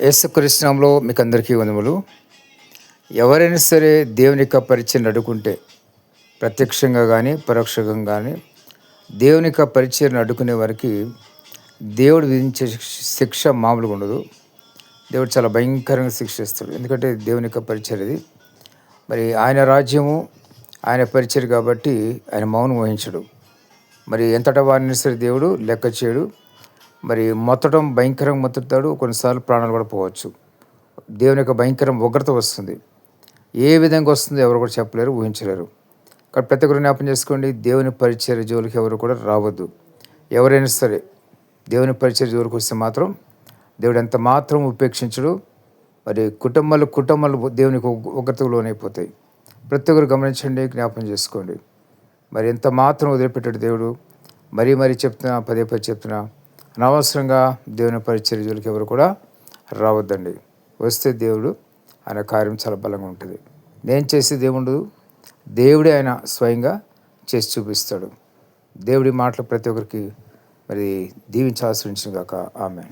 యేసుకృష్ణంలో మీకు అందరికీ వందములు. ఎవరైనా సరే దేవుని యొక్క పరిచయం అడుగుంటే ప్రత్యక్షంగా కానీ పరోక్షంగా కానీ దేవుని యొక్క పరిచయం అడ్డుకునే వారికి దేవుడు విధించే శిక్ష మామూలుగా ఉండదు. దేవుడు చాలా భయంకరంగా శిక్షిస్తాడు ఎందుకంటే దేవుని యొక్క పరిచయం ఇది. మరి ఆయన రాజ్యము ఆయన పరిచయం కాబట్టి ఆయన మౌనం వహించడు. మరి ఎంతటా వారిని సరే దేవుడు లెక్క చేయడు. మరి మొత్తడం భయంకరంగా మొత్తుతాడు కొన్నిసార్లు ప్రాణాలు కూడా పోవచ్చు. దేవుని యొక్క భయంకరం ఉగ్రత వస్తుంది. ఏ విధంగా వస్తుందో ఎవరు కూడా చెప్పలేరు ఊహించలేరు. కాబట్టి ప్రతి ఒక్కరు జ్ఞాపం చేసుకోండి దేవుని పరిచయ జోలికి ఎవరు కూడా రావద్దు. ఎవరైనా సరే దేవుని పరిచయ జోలికి వస్తే మాత్రం దేవుడు ఎంత మాత్రం ఉపేక్షించడు మరి కుటుంబాలు కుటుంబాలు దేవునికి ఉగ్రతకు లోనైపోతాయి. ప్రతి ఒక్కరు గమనించండి జ్ఞాపం చేసుకోండి. మరి ఎంత మాత్రం వదిలిపెట్టాడు దేవుడు? మరీ మరీ చెప్తున్నా పదే పదే చెప్తున్నా అనవసరంగా దేవుని పరిచర్యలకు ఎవరు కూడా రావద్దండి. వస్తే దేవుడు ఆయన కార్యం చాలా బలంగా ఉంటుంది. నేను చేసే దేవుడు దేవుడే ఆయన స్వయంగా చేసి చూపిస్తాడు. దేవుడి మాటలు ప్రతి ఒక్కరికి మరి దీవించాల్సి ఉంచింది కాక ఆమె